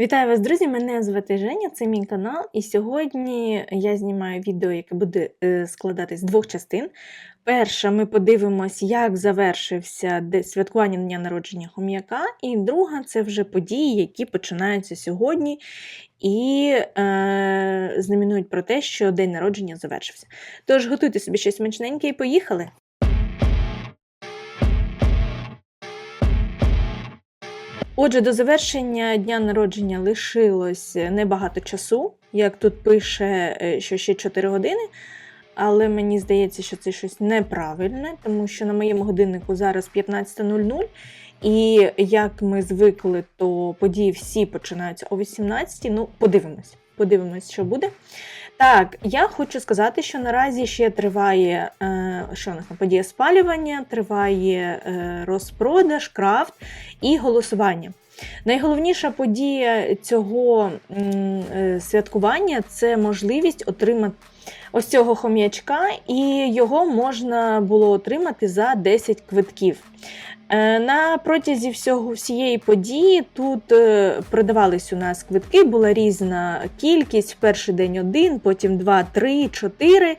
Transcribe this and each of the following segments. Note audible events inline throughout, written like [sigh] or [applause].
Вітаю вас, друзі! Мене звати Женя, це мій канал, і сьогодні я знімаю відео, яке буде е, складатись з двох частин. Перша, ми подивимось, як завершився святкування дня народження хом'яка, і друга це вже події, які починаються сьогодні і е, знаменують про те, що день народження завершився. Тож готуйте собі щось смачненьке і поїхали! Отже, до завершення дня народження лишилось небагато часу. Як тут пише, е, що ще 4 години. Але мені здається, що це щось неправильне, тому що на моєму годиннику зараз 15.00. І як ми звикли, то події всі починаються о 18 Ну, подивимось, подивимось, що буде. Так, я хочу сказати, що наразі ще триває е, що у нас подія спалювання, триває е, розпродаж, крафт і голосування. Найголовніша подія цього е, святкування це можливість отримати ось цього хом'ячка, і його можна було отримати за 10 квитків. Е, На протязі всього всієї події тут е, продавались у нас квитки, була різна кількість. Перший день один, потім два, три, чотири.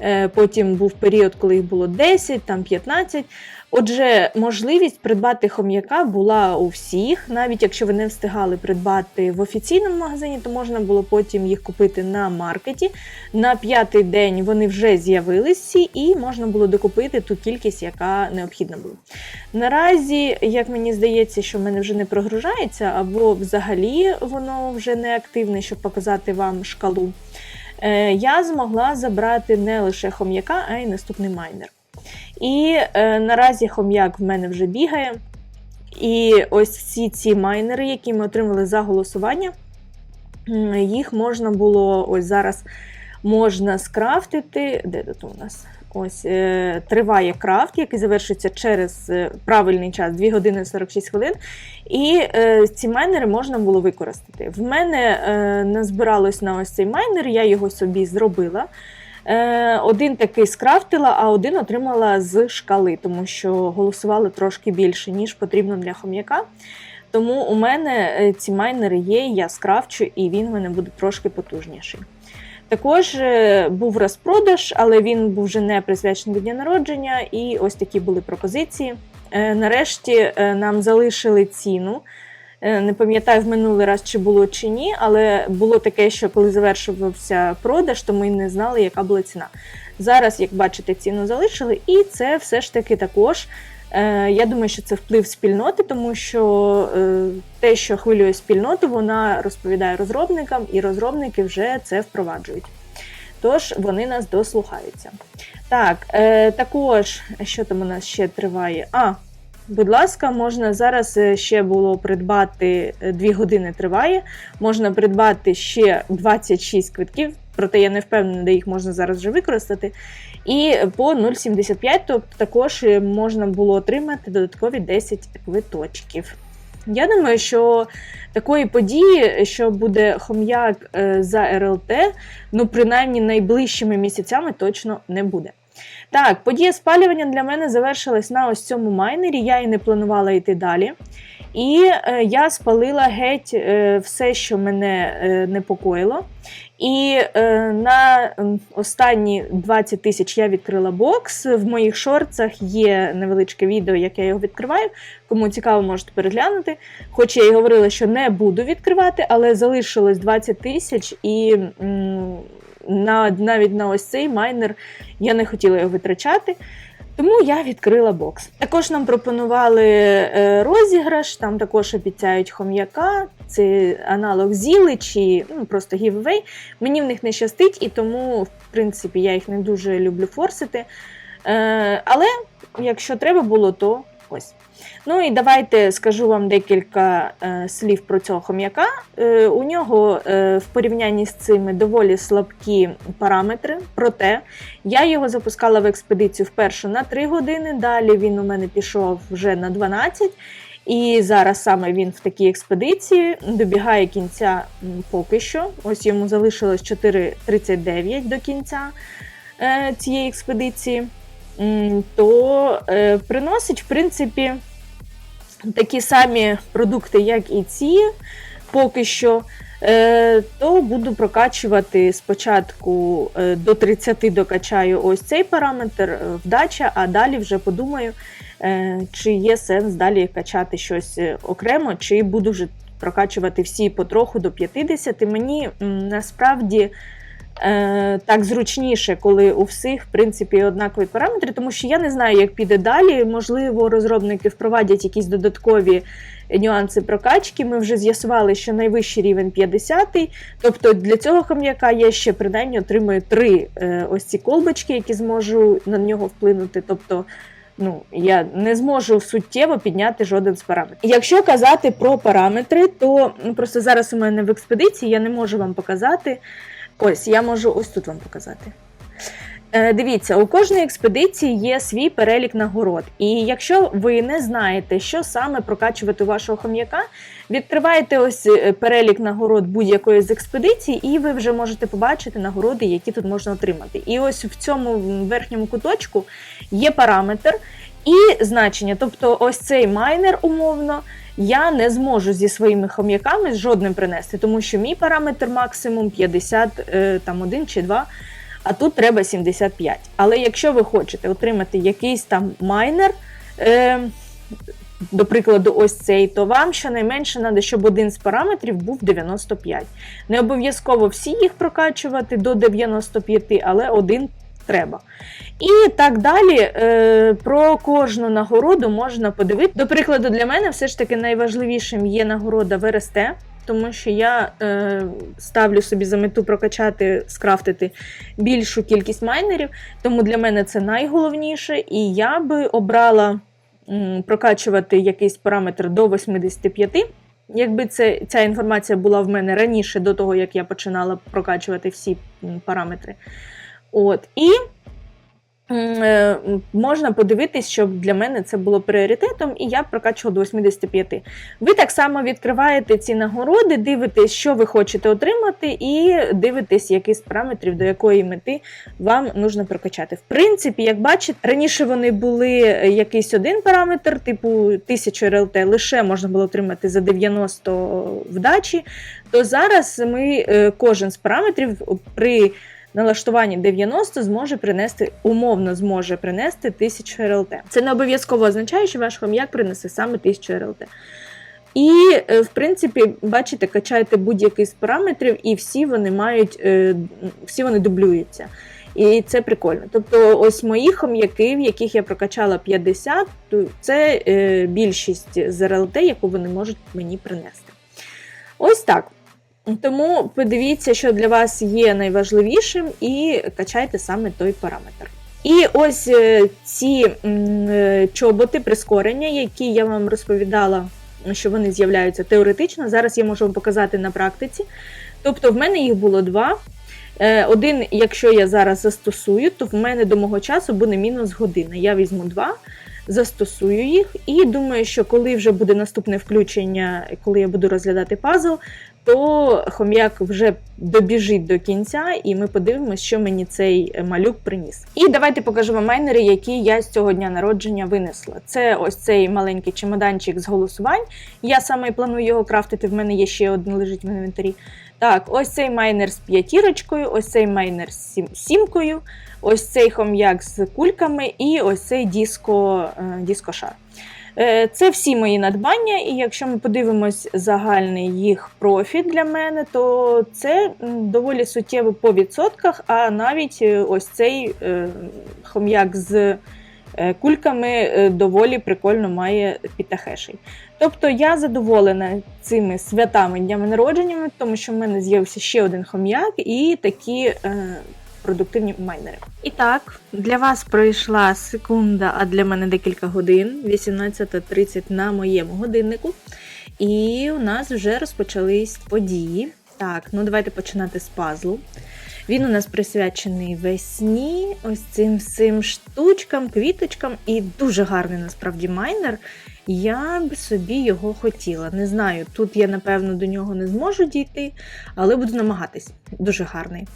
Е, Потім був період, коли їх було 10, там 15. Отже, можливість придбати хом'яка була у всіх. Навіть якщо ви не встигали придбати в офіційному магазині, то можна було потім їх купити на маркеті. На п'ятий день вони вже з'явилися, і можна було докупити ту кількість, яка необхідна була. Наразі, як мені здається, що в мене вже не прогружається, або взагалі воно вже не активне, щоб показати вам шкалу. е, Я змогла забрати не лише хом'яка, а й наступний майнер. І е, наразі хом'як в мене вже бігає. І ось всі ці майнери, які ми отримали за голосування, їх можна було ось зараз можна скрафтити. Де тут у нас? Ось е, триває крафт, який завершується через е, правильний час 2 години 46 хвилин. І е, ці майнери можна було використати. В мене е, назбиралось на ось цей майнер, я його собі зробила. Е, один такий скрафтила, а один отримала з шкали, тому що голосували трошки більше, ніж потрібно для хом'яка. Тому у мене е, ці майнери є, я скрафчу, і він в мене буде трошки потужніший. Також е, був розпродаж, але він був вже не присвячений до дня народження, і ось такі були пропозиції. Нарешті нам залишили ціну. Е, Не пам'ятаю в минулий раз, чи було чи ні, але було таке, що коли завершувався продаж, то ми не знали, яка була ціна. Зараз, як бачите, ціну залишили, і це все ж таки також. е, Я думаю, що це вплив спільноти, тому що е, те, що хвилює спільноту, вона розповідає розробникам, і розробники вже це впроваджують. Тож вони нас дослухаються. Так, також, що там у нас ще триває? А, Будь ласка, можна зараз е, ще було придбати 2 години триває. Можна придбати ще 26 квитків, проте я не впевнена, де їх можна зараз вже використати. І по 0,75, тобто також е, можна було отримати додаткові 10 квиточків. Я думаю, що такої події, що буде хом'як е, за РЛТ, ну принаймні найближчими місяцями точно не буде. Так, подія спалювання для мене завершилась на ось цьому майнері. Я і не планувала йти далі. І е, я спалила геть е, все, що мене е, непокоїло. І е, на останні 20 тисяч я відкрила бокс. В моїх шорцах є невеличке відео, як я його відкриваю. Кому цікаво, можете переглянути. Хоч я і говорила, що не буду відкривати, але залишилось 20 тисяч, і м, на, навіть на ось цей майнер я не хотіла його витрачати. Тому я відкрила бокс. Також нам пропонували е, розіграш, там також обіцяють хом'яка, це аналог зіли чи ну, просто гіввей. Мені в них не щастить, і тому, в принципі, я їх не дуже люблю форсити. Е, але якщо треба було, то ось. Ну і давайте скажу вам декілька е, слів про цього хом'яка. Е, у нього е, в порівнянні з цими доволі слабкі параметри. Проте я його запускала в експедицію вперше на 3 години. Далі він у мене пішов вже на 12. І зараз саме він в такій експедиції добігає кінця поки що. Ось йому залишилось 4.39 до кінця цієї експедиції. То приносить, в принципі, такі самі продукти, як і ці. поки що, е, то буду прокачувати спочатку е, до 30 докачаю ось цей параметр е, вдача, а далі вже подумаю, чи є сенс далі качати щось окремо, чи буду вже прокачувати всі потроху до 50. Мені насправді. Е, так зручніше, коли у всіх, в принципі, однакові параметри, тому що я не знаю, як піде далі. Можливо, розробники впровадять якісь додаткові нюанси прокачки. Ми вже з'ясували, що найвищий рівень 50 Тобто для цього хам'яка я ще принаймні отримую три е, ось ці колбочки, які зможу на нього вплинути. Тобто, ну, я не зможу суттєво підняти жоден з параметрів. Якщо казати про параметри, то ну, просто зараз у мене в експедиції я не можу вам показати. Ось, я можу ось тут вам показати. Е, Дивіться, у кожної експедиції є свій перелік нагород. І якщо ви не знаєте, що саме прокачувати вашого хом'яка, відкриваєте ось е, перелік нагород будь-якої з експедицій, і ви вже можете побачити нагороди, які тут можна отримати. І ось в цьому верхньому куточку є параметр і значення. Тобто, ось цей майнер умовно. Я не зможу зі своїми хом'яками жодним принести, тому що мій параметр максимум 51 чи 2, а тут треба 75. Але якщо ви хочете отримати якийсь там майнер, е, до прикладу, ось цей, то вам щонайменше треба, щоб один з параметрів був 95. Не обов'язково всі їх прокачувати до 95, але один треба. І так далі е, про кожну нагороду можна подивитися. До прикладу, для мене все ж таки найважливішим є нагорода в РСТ, тому що я е, ставлю собі за мету прокачати, скрафтити більшу кількість майнерів, тому для мене це найголовніше. І я би обрала м, прокачувати якийсь параметр до 85. Якби це, ця інформація була в мене раніше, до того як я починала прокачувати всі параметри. От, І е, можна подивитись, щоб для мене це було пріоритетом, і я прокачувала до 85. Ви так само відкриваєте ці нагороди, дивитесь, що ви хочете отримати, і дивитесь, який з параметрів, до якої мети вам нужно прокачати. В принципі, як бачите, раніше вони були якийсь один параметр, типу 1000 РЛТ, лише можна було отримати за 90 вдачі, то зараз ми е, кожен з параметрів при налаштуванні 90 зможе принести, умовно зможе принести 1000 РЛТ. Це не обов'язково означає, що ваш хом'як принесе саме 1000 РЛТ. І, е, в принципі, бачите, качаєте будь-який з параметрів, і всі вони мають, е, всі вони дублюються. І це прикольно. Тобто, ось мої хом'яки, в яких я прокачала 50, то це е, більшість з РЛТ, яку вони можуть мені принести. Ось так. Тому подивіться, що для вас є найважливішим, і качайте саме той параметр. І ось е, ці е, чоботи прискорення, які я вам розповідала, що вони з'являються теоретично. Зараз я можу вам показати на практиці. Тобто, в мене їх було два. Е, Один, якщо я зараз застосую, то в мене до мого часу буде мінус година. Я візьму два, застосую їх, і думаю, що коли вже буде наступне включення, коли я буду розглядати пазл, то хом'як вже добіжить до кінця, і ми подивимося, що мені цей малюк приніс. І давайте покажу вам майнери, які я з цього дня народження винесла. Це ось цей маленький чемоданчик з голосувань. Я саме планую його крафтити. В мене є ще один лежить в інвентарі. Так, ось цей майнер з п'ятірочкою, ось цей майнер з сім- сімкою, ось цей хом'як з кульками і ось цей диско, е, дискошар. Е, Це всі мої надбання, і якщо ми подивимось загальний їх профіт для мене, то це доволі суттєво по відсотках, а навіть е, ось цей е, хом'як з кульками доволі прикольно має пітахешей. Тобто я задоволена цими святами днями народженнями, тому що в мене з'явився ще один хом'як і такі продуктивні майнери. І так, для вас пройшла секунда, а для мене декілька годин, 18.30 на моєму годиннику. І у нас вже розпочались події. Так, ну давайте починати з пазлу. Він у нас присвячений весні, ось цим всім штучкам, квіточкам, і дуже гарний насправді майнер. Я б собі його хотіла. Не знаю, тут я, напевно, до нього не зможу дійти, але буду намагатись. Дуже гарний.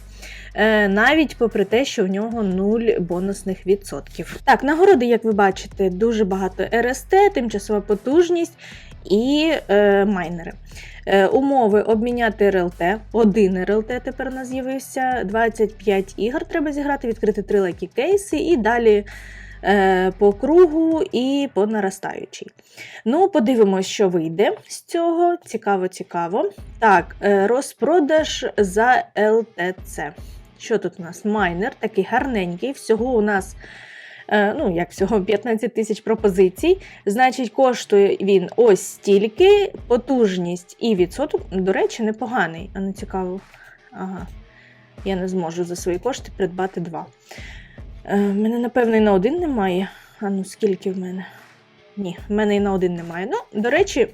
Е, навіть попри те, що в нього нуль бонусних відсотків. Так, нагороди, як ви бачите, дуже багато РСТ, тимчасова потужність. І е, майнери. Е, умови обміняти РЛТ. Один РЛТ тепер у нас з'явився. 25 ігор треба зіграти, відкрити три лайкі кейси і далі е, по кругу і по наростаючій. Ну, подивимось, що вийде з цього. Цікаво, цікаво. Так, е, розпродаж за ЛТЦ. Що тут у нас? Майнер, такий гарненький. Всього у нас. Е, Ну, як всього, [laughs] 15 тисяч пропозицій. Значить, коштує він ось стільки, потужність і відсоток, до речі, непоганий, а не цікаво. Ага. Я не зможу за свої кошти придбати два. Е, мене, напевно, і на один немає. А ну, скільки в мене? Ні, в мене і на один немає. Ну, до речі,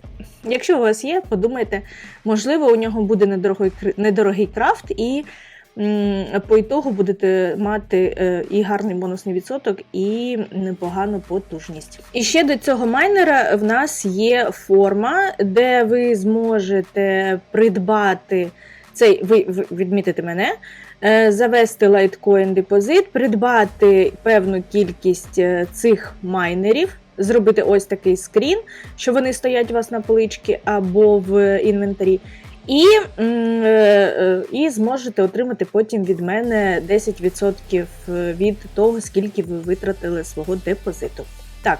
якщо у вас є, подумайте, можливо, у нього буде недорогий, недорогий крафт, і по ітогу будете мати е, і гарний бонусний відсоток, і непогану потужність. І ще до цього майнера в нас є форма, де ви зможете придбати цей, ви, відмітите мене, е, завести лайткоін депозит, придбати певну кількість е, цих майнерів, зробити ось такий скрін, що вони стоять у вас на поличці або в інвентарі. І, е, е, і зможете отримати потім від мене 10% від того, скільки ви витратили свого депозиту. Так.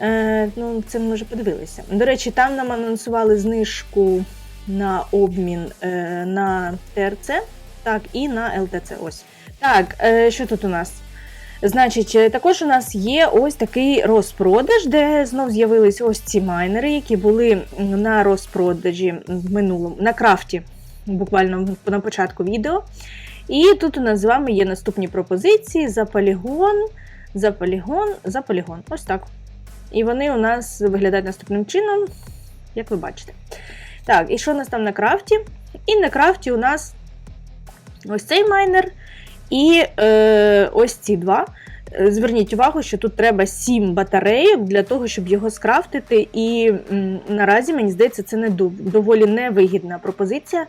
Е, ну, це ми вже подивилися. До речі, там нам анонсували знижку на обмін е, на ТРЦ, так, і на ЛТЦ. Ось. Так, е, що тут у нас? Значить, е, також у нас є ось такий розпродаж, де знов з'явились ось ці майнери, які були на розпродажі в минулому, на крафті, буквально на початку відео. І тут у нас з вами є наступні пропозиції за полігон, за полігон, за полігон. Ось так. І вони у нас виглядають наступним чином, як ви бачите. Так, і що у нас там на крафті? І на крафті у нас ось цей майнер і е, ось ці два. Е, Зверніть увагу, що тут треба 7 батарейок для того, щоб його скрафтити. І наразі, мені здається, це не доволі невигідна пропозиція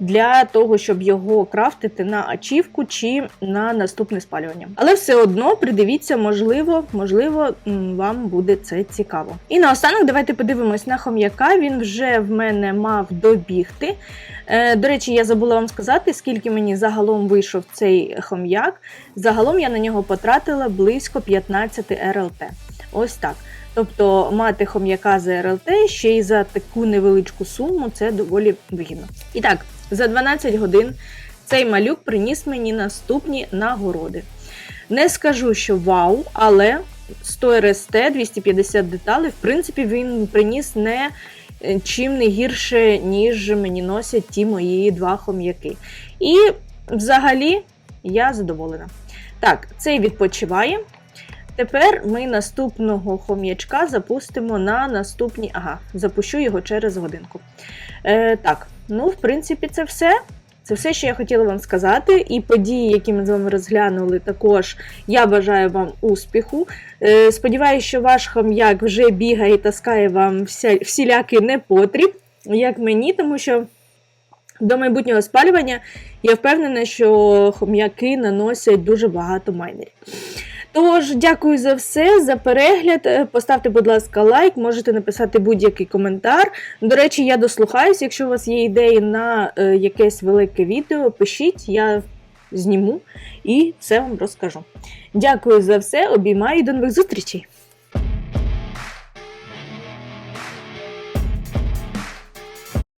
для того, щоб його крафтити на ачівку чи на наступне спалювання. Але все одно придивіться, можливо, можливо, вам буде це цікаво. І наостанок давайте подивимось на хом'яка. Він вже в мене мав добігти. Е, До речі, я забула вам сказати, скільки мені загалом вийшов цей хом'як. Загалом я на нього потратила близько 15 РЛТ. Ось так. Тобто мати хом'яка за РЛТ ще й за таку невеличку суму це доволі вигідно. І так, за 12 годин цей малюк приніс мені наступні нагороди. Не скажу, що вау, але 100 РСТ, 250 деталей, в принципі, він приніс не е, чим не гірше, ніж мені носять ті мої два хом'яки. І взагалі я задоволена. Так, цей відпочиває. Тепер ми наступного хом'ячка запустимо на наступні. Ага, запущу його через годинку. Е, так, ну, в принципі, це все. Це все, що я хотіла вам сказати. І події, які ми з вами розглянули, також я бажаю вам успіху. Е, сподіваюся, що ваш хом'як вже бігає і таскає вам вся, всілякий непотріб, як мені, тому що до майбутнього спалювання я впевнена, що хом'яки наносять дуже багато майнерів. Тож, дякую за все, за перегляд. Е, Поставте, будь ласка, лайк, можете написати будь-який коментар. До речі, я дослухаюсь. Якщо у вас є ідеї на е, якесь велике відео, пишіть, я зніму і все вам розкажу. Дякую за все, обіймаю і до нових зустрічей!